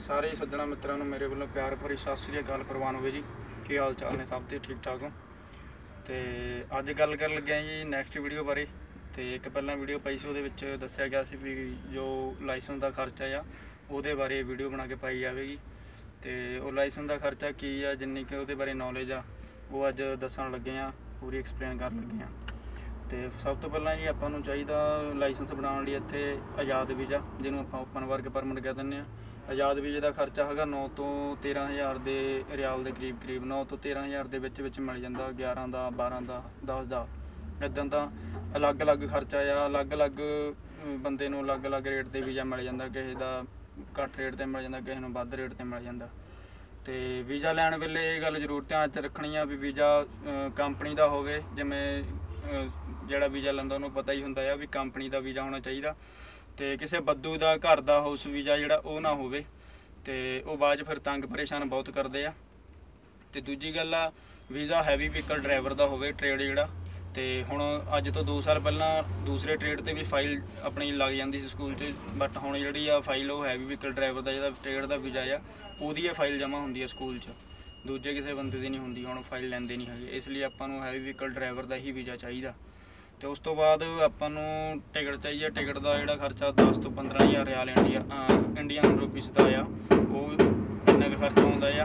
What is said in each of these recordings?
ਸਾਰੇ ਸੱਜਣਾ ਮਿੱਤਰਾਂ ਨੂੰ ਮੇਰੇ ਵੱਲੋਂ ਪਿਆਰ ਭਰੀ ਸਤਿ ਸ੍ਰੀ ਅਕਾਲ ਪ੍ਰਵਾਨ ਹੋਵੇ ਜੀ। ਕੀ ਹਾਲ ਚਾਲ ਨੇ? ਸਭ ਦੇ ਠੀਕ ਠਾਕ ਹੋ? ਤੇ ਅੱਜ ਗੱਲ ਕਰਨ ਲੱਗਿਆ ਜੀ ਨੈਕਸਟ ਵੀਡੀਓ ਬਾਰੇ। ਤੇ ਇੱਕ ਪਹਿਲਾਂ ਵੀਡੀਓ ਪਾਈ ਸੀ, ਉਹਦੇ ਵਿੱਚ ਦੱਸਿਆ ਗਿਆ ਸੀ ਵੀ ਜੋ ਲਾਇਸੈਂਸ ਦਾ ਖਰਚਾ ਆ, ਉਹਦੇ ਬਾਰੇ ਵੀਡੀਓ ਬਣਾ ਕੇ ਪਾਈ ਜਾਵੇਗੀ। ਤੇ ਉਹ ਲਾਇਸੈਂਸ ਦਾ ਖਰਚਾ ਕੀ ਆ, ਜਿੰਨੀ ਕਿ ਉਹਦੇ ਬਾਰੇ ਨੌਲੇਜ ਆ, ਉਹ ਅੱਜ ਦੱਸਣ ਲੱਗੇ ਆ ਪੂਰੀ ਐਕਸਪਲੇਨ ਕਰਨ ਲੱਗੇ ਆ ਤੇ ਸਭ ਤੋਂ ਪਹਿਲਾਂ ਜੀ ਆਪਾਂ ਨੂੰ ਚਾਹੀਦਾ ਲਾਇਸੈਂਸ ਬਣਾਉਣ ਲਈ ਇੱਥੇ ਆਜ਼ਾਦ ਵੀਜ਼ਾ, ਜਿਹਨੂੰ ਆਪਾਂ ਓਪਨ ਵਰਕ ਪਰਮਿਟ ਕਹਿ ਦਿੰਦੇ ਆ ਆਜ਼ਾਦ ਵੀਜ਼ੇ ਦਾ ਖਰਚਾ ਹੈਗਾ 9 ਤੋਂ 13000 ਦੇ ਰਿਆਲ ਦੇ ਕਰੀਬ ਕਰੀਬ 9 ਤੋਂ 13000 ਦੇ ਵਿੱਚ ਵਿੱਚ ਮਿਲ ਜਾਂਦਾ 11 ਦਾ 12 ਦਾ 10 ਦਾ। ਇਦਾਂ ਦਾ ਅਲੱਗ-ਅਲੱਗ ਖਰਚਾ ਆ, ਅਲੱਗ-ਅਲੱਗ ਬੰਦੇ ਨੂੰ ਅਲੱਗ-ਅਲੱਗ ਰੇਟ ਤੇ ਵੀਜ਼ਾ ਮਿਲ ਜਾਂਦਾ, ਕਿਸੇ ਦਾ ਘੱਟ ਰੇਟ ਤੇ ਮਿਲ ਜਾਂਦਾ, ਕਿਸੇ ਨੂੰ ਵੱਧ ਰੇਟ ਤੇ ਮਿਲ ਜਾਂਦਾ। ਤੇ ਵੀਜ਼ਾ ਲੈਣ ਵੇਲੇ ਇਹ ਗੱਲ ਜ਼ਰੂਰ ਧਿਆਨ 'ਚ ਰੱਖਣੀ ਆ ਵੀ ਵੀਜ਼ਾ ਕੰਪਨੀ ਦਾ ਹੋਵੇ, ਜਿਵੇਂ ਜਿਹੜਾ ਵੀਜ਼ਾ ਲੈਂਦਾ ਉਹਨੂੰ ਪਤਾ ਹੀ ਹੁੰਦਾ ਆ ਵੀ ਕੰਪਨੀ ਦਾ ਵੀਜ਼ਾ ਹੋਣਾ ਚਾਹੀਦਾ। ਤੇ ਕਿਸੇ ਬੱਦੂ ਦਾ ਘਰ ਦਾ ਹਾਊਸ ਵੀਜ਼ਾ ਜਿਹੜਾ ਉਹ ਨਾ ਹੋਵੇ, ਤੇ ਉਹ ਬਾਅਦ 'ਚ ਫਿਰ ਤੰਗ ਪਰੇਸ਼ਾਨ ਬਹੁਤ ਕਰਦੇ ਆ। ਤੇ ਦੂਜੀ ਗੱਲ ਆ ਵੀਜ਼ਾ ਹੈਵੀ ਵਹੀਕਲ ਡਰਾਈਵਰ ਦਾ ਹੋਵੇ ਟ੍ਰੇਡ ਜਿਹੜਾ, ਤੇ ਹੁਣ ਅੱਜ ਤੋਂ 2 ਸਾਲ ਪਹਿਲਾਂ ਦੂਸਰੇ ਟ੍ਰੇਡ ਤੇ ਵੀ ਫਾਈਲ ਆਪਣੀ ਲੱਗ ਜਾਂਦੀ ਸੀ ਸਕੂਲ 'ਚ ਬਟ ਹੁਣ ਜਿਹੜੀ ਆ ਫਾਈਲ ਉਹ ਹੈਵੀ ਵਹੀਕਲ ਡਰਾਈਵਰ ਦਾ, ਜਿਹੜਾ ਟ੍ਰੇਡ ਦਾ ਵੀਜ਼ਾ ਆ, ਉਹਦੀ ਇਹ ਫਾਈਲ ਜਮ੍ਹਾਂ ਹੁੰਦੀ ਆ ਸਕੂਲ 'ਚ। ਦੂਜੇ ਕਿਸੇ ਬੰਦੇ ਦੀ ਨਹੀਂ ਹੁੰਦੀ, ਹੁਣ ਫਾਈਲ ਲੈਂਦੇ ਨਹੀਂ ਹੈਗੇ, ਇਸ ਲਈ ਆਪਾਂ ਨੂੰ ਹੈਵੀ ਵਹੀਕਲ ਡਰਾਈਵਰ ਦਾ ਹੀ ਵੀਜ਼ਾ ਚਾਹੀਦਾ। ਤੇ ਉਸ ਤੋਂ ਬਾਅਦ ਆਪਾਂ ਨੂੰ ਟਿਕਟ ਚਾਹੀਏ, ਟਿਕਟ ਦਾ ਜਿਹੜਾ ਖਰਚਾ 10 ਤੋਂ 15000 ਰਿਆਲ ਇੰਡੀਆ ਇੰਡੀਅਨ ਰੁਪੀਸ ਦਾ ਆ, ਉਹ ਇੰਨਾ ਕੁ ਖਰਚਾ ਆਉਂਦਾ ਆ।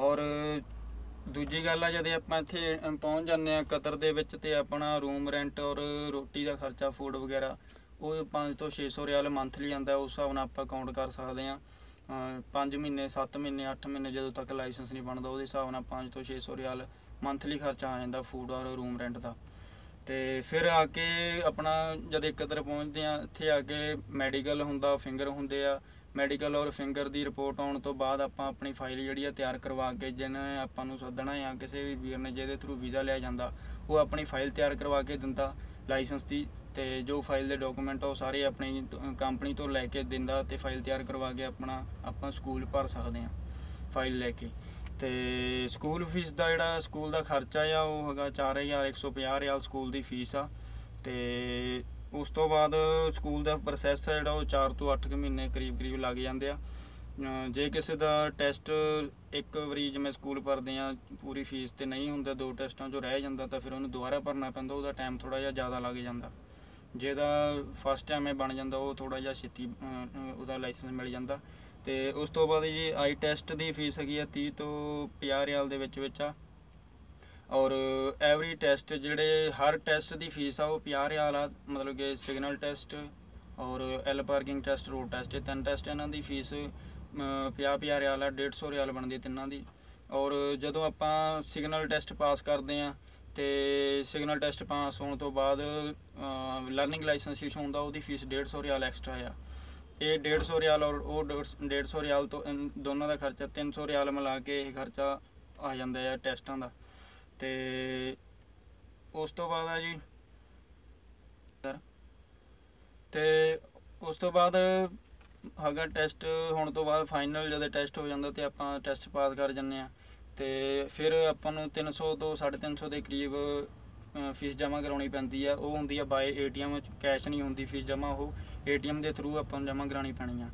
ਔਰ ਦੂਜੀ ਗੱਲ ਆ, ਜਦੋਂ ਆਪਾਂ ਇੱਥੇ ਪਹੁੰਚ ਜਾਂਦੇ ਆ ਕਤਰ ਦੇ ਵਿੱਚ ਤੇ ਆਪਣਾ ਰੂਮ ਰੈਂਟ ਔਰ ਰੋਟੀ ਦਾ ਖਰਚਾ ਫੂਡ ਵਗੈਰਾ, ਉਹ 5 ਤੋਂ 600 ਰਿਆਲ ਮੰਥਲੀ ਆਂਦਾ ਉਸ ਹਿਸਾਬ ਨਾਲ ਆਪਾਂ ਕਾਊਂਟ ਕਰ ਸਕਦੇ ਆ 5 ਮਹੀਨੇ 7 ਮਹੀਨੇ 8 ਮਹੀਨੇ ਜਦੋਂ ਤੱਕ ਲਾਇਸੈਂਸ ਨਹੀਂ ਬਣਦਾ, ਉਹਦੇ ਹਿਸਾਬ ਨਾਲ 5 ਤੋਂ 600 ਰਿਆਲ ਮੰਥਲੀ ਖਰਚਾ ਆ ਜਾਂਦਾ ਫੂਡ ਔਰ ਰੂਮ ਰੈਂਟ ਦਾ। ਤੇ ਫਿਰ ਆ ਕੇ ਆਪਣਾ ਜਦ ਇੱਕ ਇੱਕਤਰ ਪਹੁੰਚਦੇ ਆ, ਇੱਥੇ ਆ ਕੇ ਮੈਡੀਕਲ ਹੁੰਦਾ ਫਿੰਗਰ ਹੁੰਦੇ ਆ। ਮੈਡੀਕਲ ਔਰ ਫਿੰਗਰ ਦੀ ਰਿਪੋਰਟ ਆਉਣ ਤੋਂ ਬਾਅਦ ਆਪਾਂ ਆਪਣੀ ਫਾਈਲ ਜਿਹੜੀ ਆ ਤਿਆਰ ਕਰਵਾ ਕੇ ਜਿਹਨੇ ਆਪਾਂ ਨੂੰ ਸੱਦਣਾ ਆ ਕਿਸੇ ਵੀ ਵੀਰ ਨੇ ਜਿਹਦੇ ਥਰੂ ਵੀਜ਼ਾ ਲਿਆ ਜਾਂਦਾ, ਉਹ ਆਪਣੀ ਫਾਈਲ ਤਿਆਰ ਕਰਵਾ ਕੇ ਦਿੰਦਾ ਲਾਇਸੈਂਸ ਦੀ। ਤੇ ਜੋ ਫਾਈਲ ਦੇ ਡਾਕੂਮੈਂਟ ਉਹ ਸਾਰੇ ਆਪਣੀ ਕੰਪਨੀ ਤੋਂ ਲੈ ਕੇ ਦਿੰਦਾ ਤੇ ਫਾਈਲ ਤਿਆਰ ਕਰਵਾ ਕੇ ਆਪਣਾ ਆਪਾਂ ਸਕੂਲ ਭਰ ਸਕਦੇ ਆ ਫਾਈਲ ਲੈ ਕੇ। ਤੇ ਸਕੂਲ ਫੀਸ ਦਾ ਜਿਹੜਾ ਸਕੂਲ ਦਾ ਖਰਚਾ ਆ, ਉਹ ਹੈਗਾ 4150 ਰਿਆਲ ਸਕੂਲ ਦੀ ਫੀਸ ਆ। ਤੇ ਉਸ ਤੋਂ ਬਾਅਦ ਸਕੂਲ ਦਾ ਪ੍ਰੋਸੈਸ ਆ ਜਿਹੜਾ, ਉਹ 4 ਤੋਂ 8 ਮਹੀਨੇ ਕਰੀਬ ਕਰੀਬ ਲੱਗ ਜਾਂਦੇ ਆ। ਜੇ ਕਿਸੇ ਦਾ ਟੈਸਟ ਇੱਕ ਵਾਰੀ ਜਿਵੇਂ ਸਕੂਲ ਭਰਦੇ ਆ, ਪੂਰੀ ਫੀਸ ਤੇ ਨਹੀਂ ਹੁੰਦਾ, ਦੋ ਟੈਸਟਾਂ ਚੋਂ ਰਹਿ ਜਾਂਦਾ, ਤਾਂ ਫਿਰ ਉਹਨੂੰ ਦੁਬਾਰਾ ਭਰਨਾ ਪੈਂਦਾ, ਉਹਦਾ ਟਾਈਮ ਥੋੜਾ ਜਿਹਾ ਜ਼ਿਆਦਾ ਲੱਗ ਜਾਂਦਾ। ਜਿਹਦਾ ਫਸਟ ਟਾਈਮ ਇਹ ਬਣ ਜਾਂਦਾ, ਉਹ ਥੋੜਾ ਜਿਹਾ ਛੇਤੀ ਉਹਦਾ ਲਾਇਸੈਂਸ ਮਿਲ ਜਾਂਦਾ। ਤੇ ਉਸ ਤੋਂ ਬਾਅਦ ਜੀ ਆਈ ਟੈਸਟ ਦੀ ਫੀਸ ਹੈਗੀ ਆ 30 ਤੋਂ 50 ਰਿਆਲ ਦੇ ਵਿੱਚ ਵਿੱਚ ਆ। ਔਰ ਐਵਰੀ ਟੈਸਟ ਜਿਹੜੇ ਹਰ ਟੈਸਟ ਦੀ ਫੀਸ ਆ ਉਹ 50 ਰਿਆਲ ਆ, ਮਤਲਬ ਕਿ ਸਿਗਨਲ ਟੈਸਟ ਔਰ L parking test, road test, ਇਹ ਤਿੰਨ ਟੈਸਟ ਇਹਨਾਂ ਦੀ ਫੀਸ 50 50 ਰਿਆਲ ਆ 150 ਰਿਆਲ ਬਣਦੀ ਤਿੰਨਾਂ ਦੀ। ਔਰ ਜਦੋਂ ਆਪਾਂ ਸਿਗਨਲ ਟੈਸਟ ਪਾਸ ਕਰਦੇ ਆ ਤੇ ਸਿਗਨਲ ਟੈਸਟ ਪਾਸ ਹੋਣ ਤੋਂ ਬਾਅਦ ਲਰਨਿੰਗ ਲਾਇਸੈਂਸ ਇਸ਼ੂ ਹੁੰਦਾ, ਉਹਦੀ ਫੀਸ 150 ਰਿਆਲ ਐਕਸਟਰਾ ਆ। ਇਹ 150 ਰਿਆਲ ਔਰ ਉਹ 150 ਰਿਆਲ ਤੋਂ ਇਨ ਦੋਨਾਂ ਦਾ ਖਰਚਾ 300 ਰਿਆਲ ਮਿਲਾ ਕੇ ਇਹ ਖਰਚਾ ਆ ਜਾਂਦਾ ਹੈ ਟੈਸਟਾਂ ਦਾ। ਤੇ ਉਸ ਤੋਂ ਬਾਅਦ ਆ ਜੀ ਸਰ, ਤੇ ਉਸ ਤੋਂ ਬਾਅਦ ਅਗਰ ਟੈਸਟ ਹੋਣ ਤੋਂ ਬਾਅਦ ਫਾਈਨਲ ਜਦੋਂ ਟੈਸਟ ਹੋ ਜਾਂਦਾ ਤੇ ਆਪਾਂ ਟੈਸਟ ਪਾਸ ਕਰ ਜੰਨੇ ਆ ਤੇ ਫਿਰ ਆਪਾਂ ਨੂੰ 300 ਤੋਂ 350 ਦੇ ਕਰੀਬ ਫੀਸ ਜਮ੍ਹਾਂ ਕਰਾਉਣੀ ਪੈਂਦੀ ਆ। ਉਹ ਹੁੰਦੀ ਆ ਬਾਏ ਏਟੀਐਮ ਕੈਸ਼ ਨਹੀਂ ਹੁੰਦੀ ਫੀਸ ਜਮ੍ਹਾਂ, ਉਹ ਏਟੀਐਮ ਦੇ ਥਰੂ ਆਪਾਂ ਨੂੰ ਜਮ੍ਹਾਂ ਕਰਾਉਣੀ ਪੈਣੀ ਆ।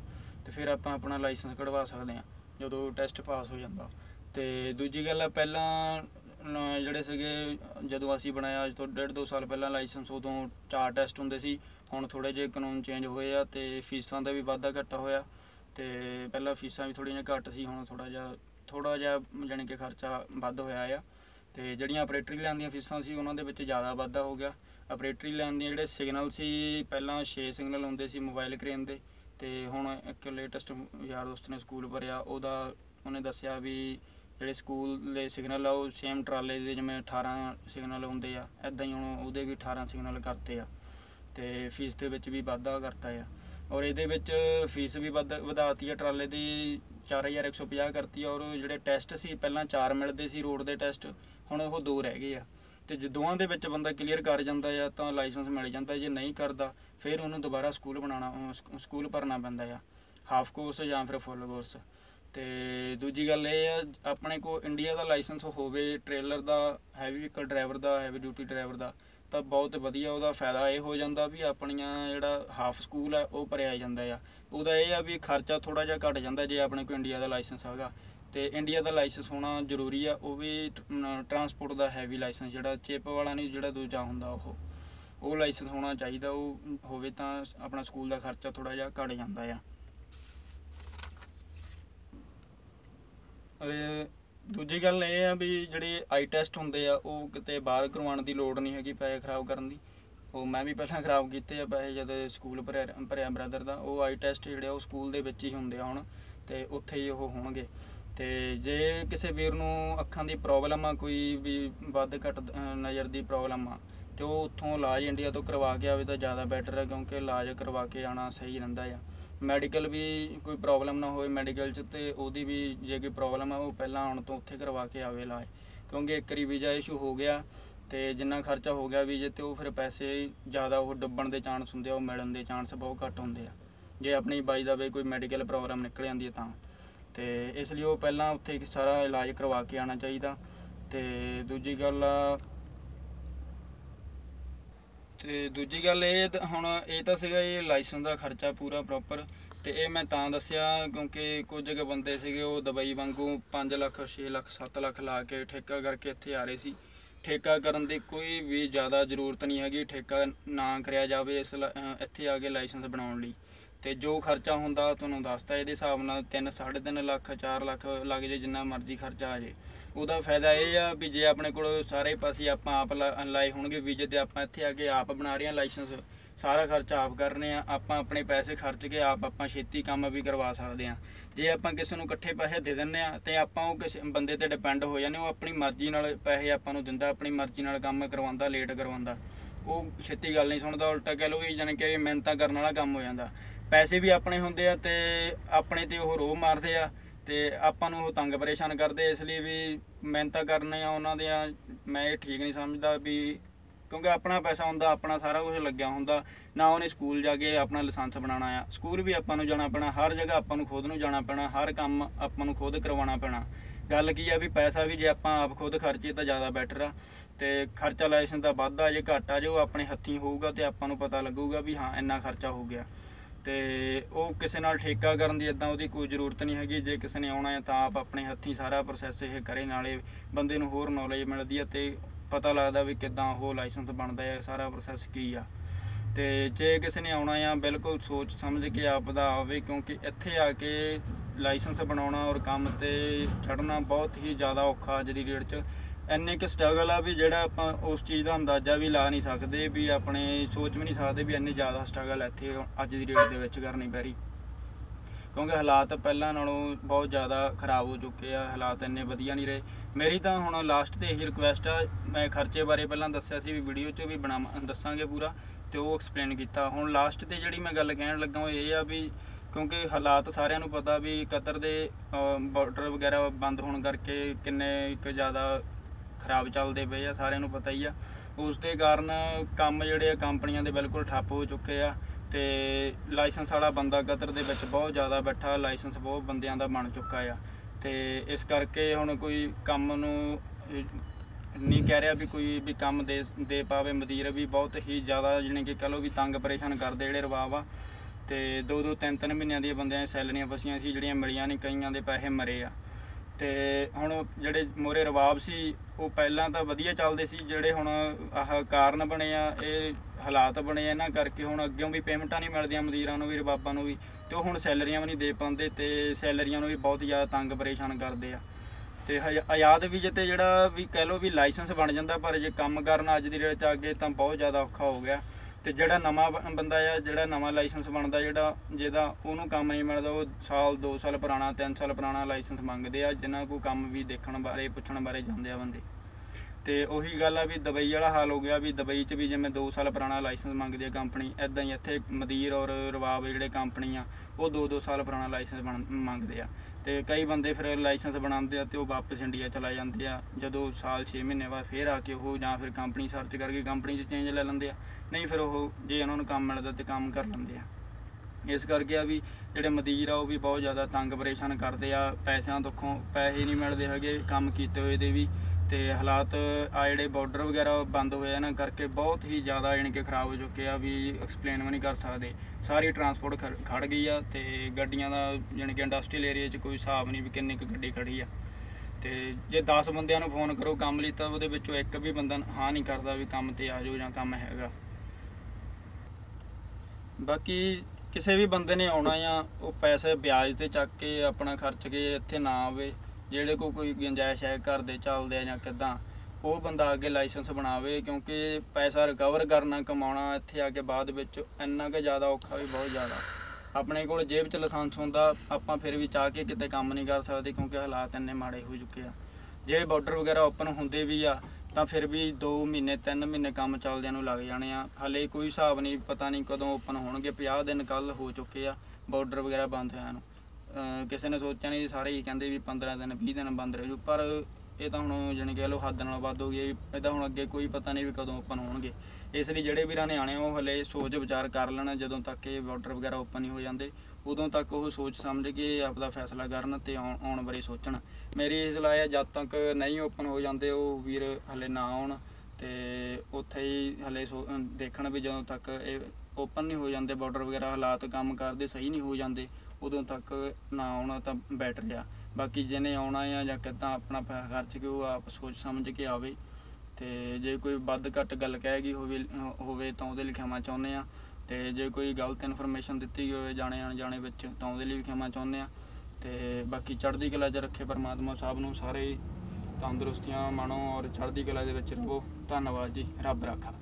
ਤੇ ਫਿਰ ਆਪਾਂ ਆਪਣਾ ਲਾਇਸੈਂਸ ਕਢਵਾ ਸਕਦੇ ਆ, ਜਦੋਂ ਟੈਸਟ ਪਾਸ ਹੋ ਜਾਂਦਾ। ਤੇ ਦੂਜੀ ਗੱਲ ਆ, ਪਹਿਲਾਂ ਜਿਹੜੇ ਸੀਗੇ, ਜਦੋਂ ਅਸੀਂ ਬਣਾਇਆ, ਅੱਜ ਤੋਂ ਡੇਢ ਦੋ ਸਾਲ ਪਹਿਲਾਂ ਲਾਇਸੈਂਸ ਉਦੋਂ ਚਾਰ ਟੈਸਟ ਹੁੰਦੇ ਸੀ। ਹੁਣ ਥੋੜੇ ਜਿਹੇ ਕਾਨੂੰਨ ਚੇਂਜ ਹੋਏ ਆ ਤੇ ਫੀਸਾਂ ਦਾ ਵੀ ਵਾਧਾ ਘਟਾ ਹੋਇਆ। ਤੇ ਪਹਿਲਾਂ ਫੀਸਾਂ ਵੀ ਥੋੜ੍ਹੀਆਂ ਜਿਹੀਆਂ ਘੱਟ ਸੀ, ਹੁਣ ਥੋੜਾ ਜਿਹਾ ਥੋੜਾ ਜਿਹਾ, ਜਾਣੀ ਕਿ ਖਰਚਾ ਵੱਧ ਹੋਇਆ ਆ। ਤੇ ਜਿਹੜੀਆਂ ਆਪਰੇਟਰੀ ਲਾਈਨ ਦੀਆਂ ਫੀਸਾਂ ਸੀ, ਉਹਨਾਂ ਦੇ ਵਿੱਚ ਜ਼ਿਆਦਾ ਵਾਧਾ ਹੋ ਗਿਆ। ਆਪਰੇਟਰੀ ਲਾਈਨ ਦੇ ਜਿਹੜੇ ਸਿਗਨਲ ਸੀ, ਪਹਿਲਾਂ 6 ਸਿਗਨਲ ਹੁੰਦੇ ਸੀ ਮੋਬਾਈਲ ਕ੍ਰੇਨ ਦੇ, ਤੇ ਹੁਣ ਇੱਕ ਲੇਟੈਸਟ ਯਾਰ ਦੋਸਤ ਨੇ ਸਕੂਲ ਭਰਿਆ, ਉਹਦਾ ਉਹਨੇ ਦੱਸਿਆ ਵੀ ਜਿਹੜੇ ਸਕੂਲ ਦੇ ਸਿਗਨਲ ਆ, ਉਹ ਸੇਮ ਟਰਾਲੇ ਦੇ ਜਿਵੇਂ 18 ਸਿਗਨਲ ਹੁੰਦੇ ਆ ਐਦਾਂ ਹੀ ਹੁਣ ਉਹਦੇ ਵੀ 18 ਸਿਗਨਲ ਕਰਤੇ ਆ, ਤੇ ਫੀਸ ਦੇ ਵਿੱਚ ਵੀ ਵਾਧਾ ਕਰਤਾ ਆ। ਔਰ ਇਹਦੇ ਵਿੱਚ ਫੀਸ ਵੀ ਵੱਧ, ਵਧਾਤੀ ਆ, ਟਰਾਲੇ ਦੀ 4150 ਕਰਤੀ ਔਰ ਜਿਹੜੇ ਟੈਸਟ ਸੀ, ਪਹਿਲਾਂ 4 ਮਿਲਦੇ ਸੀ ਰੋਡ ਦੇ ਟੈਸਟ ਹੁਣ ਉਹ ਦੋ ਰਹਿ ਗਏ ਆ। ਤੇ ਜੇ ਦੋਵਾਂ ਦੇ ਵਿੱਚ ਬੰਦਾ ਕਲੀਅਰ ਕਰ ਜਾਂਦਾ ਆ, ਤਾਂ ਲਾਇਸੈਂਸ ਮਿਲ ਜਾਂਦਾ। ਜੇ ਨਹੀਂ ਕਰਦਾ, ਫਿਰ ਉਹਨੂੰ ਦੁਬਾਰਾ ਸਕੂਲ ਬਣਾਉਣਾ ਸਕੂਲ ਭਰਨਾ ਪੈਂਦਾ ਆ। ਹਾਫ ਕੋਰਸ ਜਾਂ ਫਿਰ ਫੁੱਲ ਕੋਰਸ ਤੇ ਦੂਜੀ ਗੱਲ ਇਹ ਆ, ਆਪਣੇ ਕੋ ਇੰਡੀਆ ਦਾ ਲਾਇਸੈਂਸ ਹੋਵੇ ਟ੍ਰੇਲਰ ਦਾ ਹੈਵੀ ਵਹੀਕਲ ਡਰਾਈਵਰ ਦਾ ਹੈਵੀ ਡਿਊਟੀ ਡਰਾਈਵਰ ਦਾ, ਤਾਂ ਬਹੁਤ ਵਧੀਆ ਉਹਦਾ ਫਾਇਦਾ ਇਹ ਹੋ ਜਾਂਦਾ ਵੀ ਆਪਣੀਆਂ ਜਿਹੜਾ ਹਾਫ ਸਕੂਲ ਆ, ਉਹ ਭਰਿਆ ਜਾਂਦਾ ਆ। ਉਹਦਾ ਇਹ ਆ ਵੀ ਖਰਚਾ ਥੋੜਾ ਜਿਹਾ ਘਟ ਜਾਂਦਾ ਜੇ ਆਪਣੇ ਕੋਲ ਇੰਡੀਆ ਦਾ ਲਾਇਸੈਂਸ ਹੈਗਾ। ਤੇ ਇੰਡੀਆ ਦਾ ਲਾਇਸੈਂਸ ਹੋਣਾ ਜ਼ਰੂਰੀ ਆ, ਉਹ ਵੀ ਟਰਾਂਸਪੋਰਟ ਦਾ ਹੈਵੀ ਲਾਇਸੈਂਸ ਜਿਹੜਾ ਚਿਪ ਵਾਲਾ ਨਹੀਂ, ਜਿਹੜਾ ਦੂਜਾ ਹੁੰਦਾ ਉਹ ਉਹ ਲਾਇਸੈਂਸ ਹੋਣਾ ਚਾਹੀਦਾ, ਉਹ ਹੋਵੇ ਤਾਂ ਆਪਣਾ ਸਕੂਲ ਦਾ ਖਰਚਾ ਥੋੜਾ ਜਿਹਾ ਘਟ ਜਾਂਦਾ ਆ। ਅਰੇ, ਦੂਜੀ ਗੱਲ ਇਹ ਆ ਵੀ ਜਿਹੜੇ ਆਈ ਟੈਸਟ ਹੁੰਦੇ ਆ, ਉਹ ਕਿਤੇ ਬਾਹਰ ਕਰਵਾਉਣ ਦੀ ਲੋੜ ਨਹੀਂ ਹੈਗੀ ਪੈਸੇ ਖਰਾਬ ਕਰਨ ਦੀ। ਉਹ ਮੈਂ ਵੀ ਪਹਿਲਾਂ ਖਰਾਬ ਕੀਤੇ ਆ ਪੈਸੇ ਜਦੋਂ ਸਕੂਲ ਭਰਿਆ ਭਰਿਆ ਬ੍ਰਦਰ ਦਾ, ਉਹ ਆਈ ਟੈਸਟ ਜਿਹੜੇ ਆ ਉਹ ਸਕੂਲ ਦੇ ਵਿੱਚ ਹੀ ਹੁੰਦੇ ਆ ਹੁਣ, ਤੇ ਉੱਥੇ ਹੀ ਉਹ ਹੋਣਗੇ। ਤੇ ਜੇ ਕਿਸੇ ਵੀਰ ਨੂੰ ਅੱਖਾਂ ਦੀ ਪ੍ਰੋਬਲਮ ਆ, ਕੋਈ ਵੀ ਵੱਧ ਘੱਟ ਨਜ਼ਰ ਦੀ ਪ੍ਰੋਬਲਮ ਆ, ਤੇ ਉਹ ਉੱਥੋਂ ਇਲਾਜ ਇੰਡੀਆ ਤੋਂ ਕਰਵਾ ਕੇ ਆਵੇ ਤਾਂ ਜ਼ਿਆਦਾ ਬੈਟਰ ਹੈ ਕਿਉਂਕਿ ਇਲਾਜ ਕਰਵਾ ਕੇ ਆਣਾ ਸਹੀ ਰਹਿੰਦਾ ਆ। ਮੈਡੀਕਲ ਵੀ ਕੋਈ ਪ੍ਰੋਬਲਮ ਨਾ ਹੋਵੇ ਮੈਡੀਕਲ 'ਚ ਤੇ ਉਹਦੀ ਵੀ ਜੇ ਕੋਈ ਪ੍ਰੋਬਲਮ ਆ, ਉਹ ਪਹਿਲਾਂ ਆਉਣ ਤੋਂ ਉੱਥੇ ਕਰਵਾ ਕੇ ਆਵੇ ਇਲਾਜ। ਕਿਉਂਕਿ ਇੱਕ ਵਾਰੀ ਵੀਜ਼ਾ ਇਸ਼ੂ ਹੋ ਗਿਆ ਤੇ ਜਿੰਨਾ ਖਰਚਾ ਹੋ ਗਿਆ ਵੀਜ਼ੇ ਤੇ, ਉਹ ਫਿਰ ਪੈਸੇ ਜ਼ਿਆਦਾ ਉਹ ਡੁੱਬਣ ਦੇ ਚਾਂਸ ਹੁੰਦੇ ਆ, ਉਹ ਮਿਲਣ ਦੇ ਚਾਂਸ ਬਹੁਤ ਘੱਟ ਹੁੰਦੇ ਆ। ਜੇ ਆਪਣੀ ਬਾਈ ਦਾ ਵੀ ਕੋਈ ਮੈਡੀਕਲ ਪ੍ਰੋਬਲਮ ਨਿਕਲ ਜਾਂਦੀ ਹੈ ਤਾਂ। ਤੇ ਇਸ ਲਈ ਉਹ ਪਹਿਲਾਂ ਉੱਥੇ ਸਾਰਾ ਇਲਾਜ ਕਰਵਾ ਕੇ ਆਉਣਾ ਚਾਹੀਦਾ। ਤੇ ਦੂਜੀ ਗੱਲ ਆ, ਤੇ ਦੂਜੀ ਗੱਲ ਇਹ ਤਾਂ ਹੁਣ ਇਹ ਤਾਂ ਸੀਗਾ ਇਹ ਲਾਇਸੈਂਸ ਦਾ ਖਰਚਾ ਪੂਰਾ ਪ੍ਰੋਪਰ ਤੇ ਇਹ ਮੈਂ ਤਾਂ ਦੱਸਿਆ ਕਿਉਂਕਿ ਕੁਝ ਕੁ ਬੰਦੇ ਸੀਗੇ ਉਹ ਦੁਬਈ ਵਾਂਗੂ 5 ਲੱਖ 6 ਲੱਖ 7 ਲੱਖ ਲਾ ਕੇ ਠੇਕਾ ਕਰਕੇ ਇੱਥੇ ਆ ਰਹੇ ਸੀ। ਠੇਕਾ ਕਰਨ ਦੀ ਕੋਈ ਵੀ ਜ਼ਿਆਦਾ ਜ਼ਰੂਰਤ ਨਹੀਂ ਹੈਗੀ, ਠੇਕਾ ਨਾ ਕਰਿਆ ਜਾਵੇ ਇਸ ਲ- ਇੱਥੇ ਆ ਕੇ ਲਾਇਸੈਂਸ ਬਣਾਉਣ ਲਈ। ਤੇ ਜੋ ਖਰਚਾ ਹੁੰਦਾ ਤੁਹਾਨੂੰ ਦੱਸਤਾ, ਇਹਦੇ ਹਿਸਾਬ ਨਾਲ 3 3.5 ਲੱਖ 4 ਲੱਖ ਲੱਗ ਜੇ ਜਿੰਨਾ ਮਰਜ਼ੀ ਖਰਚਾ ਆ ਜੇ ਉਹਦਾ ਫਾਇਦਾ ਇਹ ਆ ਵੀ ਜੇ ਆਪਣੇ ਕੋਲ ਸਾਰੇ ਪਾਸੇ ਆਪਾਂ ਆਪ ਲਾ- ਲਾਏ ਹੋਣਗੇ ਵੀਜ਼ੇ ਤੇ ਆਪਾਂ ਇੱਥੇ ਆ ਕੇ ਆਪ ਬਣਾ ਰਹੇ ਹਾਂ ਲਾਇਸੈਂਸ, ਸਾਰਾ ਖਰਚਾ ਆਪ ਕਰ ਰਹੇ ਆ ਆਪਾਂ ਆਪਣੇ ਪੈਸੇ ਖਰਚ ਕੇ ਆਪ ਆਪਾਂ ਛੇਤੀ ਕੰਮ ਵੀ ਕਰਵਾ ਸਕਦੇ ਆ ਜੇ ਆਪਾਂ ਕਿਸੇ ਨੂੰ ਇਕੱਠੇ ਪੈਸੇ ਦੇ ਦਿੰਨੇ ਆ ਤੇ ਆਪਾਂ ਉਹ ਕਿਸੇ ਬੰਦੇ ਤੇ ਡਿਪੈਂਡ ਹੋ ਜਾਂਦੇ, ਉਹ ਆਪਣੀ ਮਰਜ਼ੀ ਨਾਲ ਪੈਸੇ ਆਪਾਂ ਨੂੰ ਦਿੰਦਾ, ਆਪਣੀ ਮਰਜ਼ੀ ਨਾਲ ਕੰਮ ਕਰਵਾਉਂਦਾ ਲੇਟ ਕਰਵਾਉਂਦਾ। ਉਹ ਛੇਤੀ ਗੱਲ ਨਹੀਂ ਸੁਣਦਾ, ਉਲਟਾ ਕਹਿ ਲਓ ਵੀ ਜਾਣੀ ਕਿ ਮਿਹਨਤਾਂ ਕਰਨ ਵਾਲਾ ਕੰਮ ਹੋ ਜਾਂਦਾ। ਪੈਸੇ ਵੀ ਆਪਣੇ ਹੁੰਦੇ ਆ ਤੇ ਆਪਣੇ ਤੇ ਉਹ ਰੋਹ ਮਾਰਦੇ ਆ ਤੇ ਆਪਾਂ ਨੂੰ ਉਹ ਤੰਗ ਪਰੇਸ਼ਾਨ ਕਰਦੇ ਇਸ ਲਈ ਵੀ ਮਿਹਨਤਾਂ ਕਰਨੀਆਂ ਉਹਨਾਂ ਦੇ ਮੈਂ ਇਹ ਠੀਕ ਨਹੀਂ ਸਮਝਦਾ ਵੀ ਕਿਉਂਕਿ ਆਪਣਾ ਪੈਸਾ ਹੁੰਦਾ, ਆਪਣਾ ਸਾਰਾ ਕੁਝ ਲੱਗਿਆ ਹੁੰਦਾ। ਨਾ ਉਹਨੇ ਸਕੂਲ ਜਾ ਕੇ ਆਪਣਾ ਲਾਇਸੈਂਸ ਬਣਾਉਣਾ ਆ। ਸਕੂਲ ਵੀ ਆਪਾਂ ਨੂੰ ਜਾਣਾ ਪੈਣਾ, ਹਰ ਜਗ੍ਹਾ ਆਪਾਂ ਨੂੰ ਖੁਦ ਨੂੰ ਜਾਣਾ ਪੈਣਾ, ਹਰ ਕੰਮ ਆਪਾਂ ਨੂੰ ਖੁਦ ਕਰਵਾਉਣਾ ਪੈਣਾ। ਗੱਲ ਕੀ ਆ ਵੀ ਪੈਸਾ ਵੀ ਜੇ ਆਪਾਂ ਆਪ ਖੁਦ ਖਰਚੇ ਤਾਂ ਜ਼ਿਆਦਾ ਬੈਟਰ ਆ ਤੇ ਖਰਚਾ ਲਾਇਸੈਂਸ ਦਾ ਵੱਧਦਾ, ਜੇ ਘਾਟਾ ਜੇ ਉਹ ਆਪਣੇ ਹੱਥੀਂ ਹੋਊਗਾ ਤੇ ਆਪਾਂ ਨੂੰ ਪਤਾ ਲੱਗੂਗਾ ਵੀ ਹਾਂ, ਇੰਨਾ ਖਰਚਾ ਹੋ ਗਿਆ। ਤੇ ਉਹ ਕਿਸੇ ਨਾਲ ਠੇਕਾ ਕਰਨ ਦੀ ਇਦਾਂ ਉਹਦੀ ਕੋਈ ਜ਼ਰੂਰਤ ਨਹੀਂ ਹੈਗੀ। ਜੇ ਕਿਸੇ ਨੇ ਆਉਣਾ ਹੈ ਤਾਂ ਆਪ ਆਪਣੇ ਹੱਥੀਂ ਸਾਰਾ ਪ੍ਰੋਸੈਸ ਇਹ ਕਰੇ, ਨਾਲੇ ਬੰਦੇ ਨੂੰ ਹੋਰ ਨੌਲੇਜ ਮਿਲਦੀ ਹੈ ਤੇ ਪਤਾ ਲੱਗਦਾ ਵੀ ਕਿਦਾਂ ਉਹ ਲਾਇਸੈਂਸ ਬਣਦਾ ਹੈ, ਸਾਰਾ ਪ੍ਰੋਸੈਸ ਕੀ ਆ। ਤੇ ਜੇ ਕਿਸੇ ਨੇ ਆਉਣਾ ਆ, ਬਿਲਕੁਲ ਸੋਚ ਸਮਝ ਕੇ ਆਪ ਦਾ ਆਵੇ, ਕਿਉਂਕਿ ਇੱਥੇ ਆ ਕੇ ਲਾਇਸੈਂਸ ਬਣਾਉਣਾ ਔਰ ਕੰਮ ਤੇ ਚੜਨਾ ਬਹੁਤ ਹੀ ਜ਼ਿਆਦਾ ਔਖਾ ਅੱਜ ਦੀ ਡੇਟ 'ਚ। ਇੰਨੇ ਕਿ ਸਟਰਗਲ ਆ ਵੀ ਜਿਹੜਾ ਆਪਾਂ ਉਸ ਚੀਜ਼ ਦਾ ਅੰਦਾਜ਼ਾ ਵੀ ਲਾ ਨਹੀਂ ਸਕਦੇ ਵੀ ਆਪਣੇ, ਸੋਚ ਵੀ ਨਹੀਂ ਸਕਦੇ ਵੀ ਇੰਨੇ ਜ਼ਿਆਦਾ ਸਟਰਗਲ ਇੱਥੇ ਅੱਜ ਦੀ ਡੇਟ ਦੇ ਵਿੱਚ ਕਰਨੀ ਪੈ ਰਹੀ। ਕਿਉਂਕਿ ਹਾਲਾਤ ਪਹਿਲਾਂ ਨਾਲੋਂ ਬਹੁਤ ਜ਼ਿਆਦਾ ਖਰਾਬ ਹੋ ਚੁੱਕੇ ਆ, ਹਾਲਾਤ ਇੰਨੇ ਵਧੀਆ ਨਹੀਂ ਰਹੇ। ਮੇਰੀ ਤਾਂ ਹੁਣ ਲਾਸਟ ਤੇ ਇਹੀ ਰਿਕੁਐਸਟ ਆ, ਮੈਂ ਖਰਚੇ ਬਾਰੇ ਪਹਿਲਾਂ ਦੱਸਿਆ ਸੀ ਵੀ ਵੀਡੀਓ 'ਚ ਵੀ ਬਣਾ, ਦੱਸਾਂਗੇ ਪੂਰਾ, ਤੇ ਉਹ ਐਕਸਪਲੇਨ ਕੀਤਾ। ਹੁਣ ਲਾਸਟ ਤੇ ਜਿਹੜੀ ਮੈਂ ਗੱਲ ਕਹਿਣ ਲੱਗਾ ਉਹ ਇਹ ਆ ਵੀ ਕਿਉਂਕਿ ਹਾਲਾਤ ਸਾਰਿਆਂ ਨੂੰ ਪਤਾ ਵੀ ਕਤਰ ਦੇ ਬਾਰਡਰ ਵਗੈਰਾ ਬੰਦ ਹੋਣ ਕਰਕੇ ਕਿੰਨੇ ਕੁ ਜ਼ਿਆਦਾ ਖਰਾਬ ਚੱਲਦੇ ਪਏ ਆ, ਸਾਰਿਆਂ ਨੂੰ ਪਤਾ ਹੀ ਆ। ਉਸ ਦੇ ਕਾਰਨ ਕੰਮ ਜਿਹੜੇ ਆ, ਕੰਪਨੀਆਂ ਦੇ ਬਿਲਕੁਲ ਠੱਪ ਹੋ ਚੁੱਕੇ ਆ ਤੇ ਲਾਇਸੈਂਸ ਵਾਲਾ ਬੰਦਾ ਕਤਰ ਦੇ ਵਿੱਚ ਬਹੁਤ ਜ਼ਿਆਦਾ ਬੈਠਾ, ਲਾਇਸੈਂਸ ਬਹੁਤ ਬੰਦਿਆਂ ਦਾ ਬਣ ਚੁੱਕਾ ਆ। ਤੇ ਇਸ ਕਰਕੇ ਹੁਣ ਕੋਈ ਕੰਮ ਨੂੰ ਨਹੀਂ ਕਹਿ ਰਿਹਾ ਵੀ ਕੋਈ ਵੀ ਕੰਮ ਦੇ ਦੇ ਪਾਵੇ। ਮਦੀਰ ਵੀ ਬਹੁਤ ਹੀ ਜ਼ਿਆਦਾ, ਜਾਣੀ ਕਿ ਕਹ ਲਓ ਵੀ ਤੰਗ ਪਰੇਸ਼ਾਨ ਕਰਦੇ ਜਿਹੜੇ ਰਵਾਬ ਆ। ਤੇ ਦੋ ਦੋ ਤਿੰਨ ਤਿੰਨ ਮਹੀਨਿਆਂ ਦੀਆਂ ਬੰਦਿਆਂ ਦੀਆਂ ਸੈਲਰੀਆਂ ਫਸੀਆਂ ਸੀ, ਜਿਹੜੀਆਂ ਮਿਲੀਆਂ ਨਹੀਂ, ਕਈਆਂ ਦੇ ਪੈਸੇ ਮਰੇ ਆ। ਤੇ ਹੁਣ ਜਿਹੜੇ ਮੋਰੇ ਰਵਾਬ ਸੀ, ਉਹ ਪਹਿਲਾਂ ਤਾਂ ਵਧੀਆ ਚੱਲਦੇ ਸੀ, ਜਿਹੜੇ ਹੁਣ ਆਹ ਕਾਰਨ ਬਣੇ ਆ, ਇਹ ਹਾਲਾਤ ਬਣੇ ਆ, ਇਹਨਾਂ ਕਰਕੇ ਹੁਣ ਅੱਗਿਓਂ ਵੀ ਪੇਮੈਂਟਾਂ ਨਹੀਂ ਮਿਲਦੀਆਂ ਮਜ਼ਦੂਰਾਂ ਨੂੰ ਵੀ ਰਬਾਬਾਂ ਨੂੰ ਵੀ, ਤੇ ਉਹ ਹੁਣ ਸੈਲਰੀਆਂ ਵੀ ਨਹੀਂ ਦੇ ਪਾਉਂਦੇ, ਤੇ ਸੈਲਰੀਆਂ ਨੂੰ ਵੀ ਬਹੁਤ ਜ਼ਿਆਦਾ ਤੰਗ ਪਰੇਸ਼ਾਨ ਕਰਦੇ ਆ। ਤੇ ਹਜ- ਆਜ਼ਾਦ ਵੀਜ਼ੇ ਤੇ ਜਿਹੜਾ ਵੀ ਕਹਿ ਲਓ ਵੀ ਲਾਇਸੈਂਸ ਬਣ ਜਾਂਦਾ, ਪਰ ਜੇ ਕੰਮ ਕਰਨ ਅੱਜ ਦੀ ਡੇਟ 'ਚ ਅੱਗੇ ਤਾਂ ਬਹੁਤ ਜ਼ਿਆਦਾ ਔਖਾ ਹੋ ਗਿਆ। ਤੇ ਜਿਹੜਾ ਨਵਾਂ ਬ- ਬੰਦਾ ਆ, ਜਿਹੜਾ ਨਵਾਂ ਲਾਇਸੈਂਸ ਬਣਦਾ ਜਿਹੜਾ, ਜਿਹਦਾ ਉਹਨੂੰ ਕੰਮ ਨਹੀਂ ਮਿਲਦਾ, ਉਹ ਸਾਲ 2 ਸਾਲ ਪੁਰਾਣਾ 3 ਸਾਲ ਪੁਰਾਣਾ ਲਾਇਸੈਂਸ ਮੰਗਦੇ ਆ ਜਿਨ੍ਹਾਂ ਕੋ ਕੰਮ ਵੀ ਦੇਖਣ ਬਾਰੇ, ਪੁੱਛਣ ਬਾਰੇ ਜਾਂਦੇ ਆ ਬੰਦੇ। ਤੇ ਉਹੀ ਗੱਲ ਆ ਵੀ ਦੁਬਈ ਵਾਲਾ ਹਾਲ ਹੋ ਗਿਆ ਵੀ ਦੁਬਈ 'ਚ ਵੀ ਜਿਵੇਂ 2 ਸਾਲ ਪੁਰਾਣਾ ਲਾਇਸੈਂਸ ਮੰਗਦੀ ਆ ਕੰਪਨੀ ਐਦਾਂ ਹੀ ਇੱਥੇ ਮਦੀਰ ਔਰ ਰਵਾਬ ਜਿਹੜੇ ਕੰਪਨੀ ਆ, ਉਹ 2-2 ਸਾਲ ਪੁਰਾਣਾ ਲਾਇਸੈਂਸ ਮੰਗਦੇ ਆ। ਤੇ ਕਈ ਬੰਦੇ ਫਿਰ ਲਾਇਸੈਂਸ ਬਣਾਉਂਦੇ ਆ ਤੇ ਉਹ ਵਾਪਸ ਇੰਡੀਆ ਚਲਾ ਜਾਂਦੇ ਆ, ਜਦੋਂ ਸਾਲ 6 ਮਹੀਨੇ ਬਾਅਦ ਫਿਰ ਆ ਕੇ ਉਹ ਜਾਂ ਫਿਰ ਕੰਪਨੀ ਸਰਚ ਕਰਕੇ ਕੰਪਨੀ 'ਚ ਚੇਂਜ ਲੈ ਲੈਂਦੇ ਆ। ਨਹੀਂ ਫਿਰ ਉਹ ਜੇ ਉਹਨਾਂ ਨੂੰ ਕੰਮ ਮਿਲਦਾ ਤੇ ਕੰਮ ਕਰ ਲੈਂਦੇ ਆ। ਇਸ ਕਰਕੇ ਆ ਵੀ ਜਿਹੜੇ ਮਦੀਰ ਆ ਉਹ ਵੀ ਬਹੁਤ ਜ਼ਿਆਦਾ ਤੰਗ ਪਰੇਸ਼ਾਨ ਕਰਦੇ ਆ, ਪੈਸਿਆਂ ਦੁੱਖੋਂ ਪੈਸੇ ਨਹੀਂ ਮਿਲਦੇ ਹੈਗੇ, ਕੰਮ ਕੀਤੇ ਹੋਏ ਦੇ ਵੀ। ਤੇ ਹਾਲਾਤ ਆ ਜਿਹੜੇ ਬਾਰਡਰ ਵਗੈਰਾ ਬੰਦ ਹੋਏ ਇਹਨਾਂ ਕਰਕੇ ਬਹੁਤ ਹੀ ਜ਼ਿਆਦਾ ਯਾਨੀ ਕਿ ਖਰਾਬ ਹੋ ਚੁੱਕੇ ਆ ਵੀ ਐਕਸਪਲੇਨ ਵੀ ਨਹੀਂ ਕਰ ਸਕਦੇ। ਸਾਰੀ ਟਰਾਂਸਪੋਰਟ ਖੜ ਗਈ ਆ ਤੇ ਗੱਡੀਆਂ ਦਾ ਯਾਨੀ ਕਿ ਇੰਡਸਟਰੀਅਲ ਏਰੀਆ 'ਚ ਕੋਈ ਹਿਸਾਬ ਨਹੀਂ ਵੀ ਕਿੰਨੀ ਕੁ ਗੱਡੀ ਖੜੀ ਆ। ਤੇ ਜੇ 10 ਬੰਦਿਆਂ ਨੂੰ ਫੋਨ ਕਰੋ ਕੰਮ ਲਈ, ਤਾਂ ਉਹਦੇ ਵਿੱਚੋਂ ਇੱਕ ਵੀ ਬੰਦਾ ਹਾਂ ਨਹੀਂ ਕਰਦਾ ਵੀ ਕੰਮ ਤੇ ਆ ਜਾਓ ਜਾਂ ਕੰਮ ਹੈਗਾ। ਬਾਕੀ ਕਿਸੇ ਵੀ ਬੰਦੇ ਨੇ ਆਉਣਾ ਆ, ਉਹ ਪੈਸੇ ਵਿਆਜ ਤੇ ਚੱਕ ਕੇ ਆਪਣਾ ਖਰਚ ਕੇ ਇੱਥੇ ਨਾ ਆਵੇ। ਜਿਹੜੇ ਕੋ ਕੋਈ ਗੁੰਜਾਇਸ਼ ਹੈ, ਘਰ ਦੇ ਚੱਲਦੇ ਆ ਜਾਂ ਕਿਦਾਂ, ਉਹ ਬੰਦਾ ਅੱਗੇ ਲਾਇਸੈਂਸ ਬਣਾਵੇ, ਕਿਉਂਕਿ ਪੈਸਾ ਰਿਕਵਰ ਕਰਨਾ, ਕਮਾਉਣਾ, ਇੱਥੇ ਆ ਕੇ ਬਾਅਦ ਵਿੱਚ ਇੰਨਾ ਕੁ ਜ਼ਿਆਦਾ ਔਖਾ ਵੀ ਬਹੁਤ ਜ਼ਿਆਦਾ। ਆਪਣੇ ਕੋਲ ਜੇਬ 'ਚ ਲਾਇਸੈਂਸ ਹੁੰਦਾ, ਆਪਾਂ ਫਿਰ ਵੀ ਚਾਹ ਕੇ ਕਿਤੇ ਕੰਮ ਨਹੀਂ ਕਰ ਸਕਦੇ, ਕਿਉਂਕਿ ਹਾਲਾਤ ਇੰਨੇ ਮਾੜੇ ਹੋ ਚੁੱਕੇ ਆ। ਜੇ ਬਾਰਡਰ ਵਗੈਰਾ ਓਪਨ ਹੁੰਦੇ ਵੀ ਆ, ਤਾਂ ਫਿਰ ਵੀ 2 ਮਹੀਨੇ 3 ਮਹੀਨੇ ਕੰਮ ਚੱਲਦਿਆਂ ਨੂੰ ਲੱਗ ਜਾਣੇ ਆ। ਹਲੇ ਕੋਈ ਹਿਸਾਬ ਨਹੀਂ, ਪਤਾ ਨਹੀਂ ਕਦੋਂ ਓਪਨ ਹੋਣਗੇ 50 ਦਿਨ ਕੱਲ ਹੋ ਚੁੱਕੇ ਆ ਬਾਰਡਰ ਵਗੈਰਾ ਬੰਦ ਹੋਇਆ ਨੂੰ। ਕਿਸੇ ਨੇ ਸੋਚਿਆ ਨਹੀਂ ਸਾਰੇ ਹੀ ਕਹਿੰਦੇ ਵੀ 15 ਦਿਨ 20 ਦਿਨ ਬੰਦ ਰਹਿ ਜੂ ਪਰ ਇਹ ਤਾਂ ਹੁਣ ਜਾਣੀ ਕਹਿ ਲੋ ਹੱਦ ਨਾਲ ਵੱਧ ਹੋ ਗਈ ਇਹ ਤਾਂ ਹੁਣ ਅੱਗੇ ਕੋਈ ਪਤਾ ਨਹੀਂ ਵੀ ਕਦੋਂ ਓਪਨ ਹੋਣਗੇ ਇਸ ਲਈ ਜਿਹੜੇ ਵੀਰਾਂ ਨੇ ਆਣੇ ਉਹ ਹਲੇ ਸੋਚ ਵਿਚਾਰ ਕਰ ਲੈਣ, ਜਦੋਂ ਤੱਕ ਇਹ ਬਾਰਡਰ ਵਗੈਰਾ ਓਪਨ ਨਹੀਂ ਹੋ ਜਾਂਦੇ, ਉਦੋਂ ਤੱਕ ਉਹ ਸੋਚ ਸਮਝ ਕੇ ਆਪਦਾ ਫੈਸਲਾ ਕਰਨ ਤੇ ਆਉਣ ਆਉਣ ਬਾਰੇ ਸੋਚਣ। ਮੇਰੀ ਇਹ ਸਲਾਹ ਹੈ, ਜਦ ਤੱਕ ਨਹੀਂ ਓਪਨ ਹੋ ਜਾਂਦੇ, ਉਹ ਵੀਰ ਹਲੇ ਨਾ ਆਉਣ ਤੇ ਉੱਥੇ ਹੀ ਹਲੇ ਸੋ- ਦੇਖਣ ਵੀ ਜਦੋਂ ਤੱਕ ਇਹ ਓਪਨ ਨਹੀਂ ਹੋ ਜਾਂਦੇ ਬਾਰਡਰ ਵਗੈਰਾ ਹਾਲਾਤ ਕੰਮ ਕਰਦੇ, ਸਹੀ ਨਹੀਂ ਹੋ ਜਾਂਦੇ ਉਦੋਂ ਤੱਕ ਨਾ ਆਉਣਾ ਤਾਂ ਬੈਟਰ ਆ ਬਾਕੀ ਜਿਹਨੇ ਆਉਣਾ ਆ ਜਾਂ ਕਿੱਦਾਂ ਆਪਣਾ ਪੈਸਾ ਖਰਚ ਕੇ ਉਹ ਆਪ ਸੋਚ ਸਮਝ ਕੇ ਆਵੇ। ਤੇ ਜੇ ਕੋਈ ਵੱਧ ਘੱਟ ਗੱਲ ਕਹਿ ਗਈ ਹੋਵੇ ਹੋਵੇ ਤਾਂ ਉਹਦੇ ਲਈ ਖਿਮਾ ਚਾਹੁੰਦੇ ਆ। ਤੇ ਜੇ ਕੋਈ ਗਲਤ ਇਨਫੋਰਮੇਸ਼ਨ ਦਿੱਤੀ ਗਈ ਹੋਵੇ ਜਾਣੇ ਅਣਜਾਣੇ ਵਿੱਚ, ਤਾਂ ਉਹਦੇ ਲਈ ਵੀ ਖਿਮਾ ਚਾਹੁੰਦੇ ਆ। ਤੇ ਬਾਕੀ ਚੜ੍ਹਦੀ ਕਲਾ 'ਚ ਰੱਖੇ ਪਰਮਾਤਮਾ ਸਾਹਿਬ ਨੂੰ ਸਾਰੇ ਤੰਦਰੁਸਤੀਆਂ ਮਾਣੋ ਔਰ ਚੜ੍ਹਦੀ ਕਲਾ ਦੇ ਵਿੱਚ ਰਹੋ। ਧੰਨਵਾਦ ਜੀ। ਰੱਬ ਰਾਖਾ।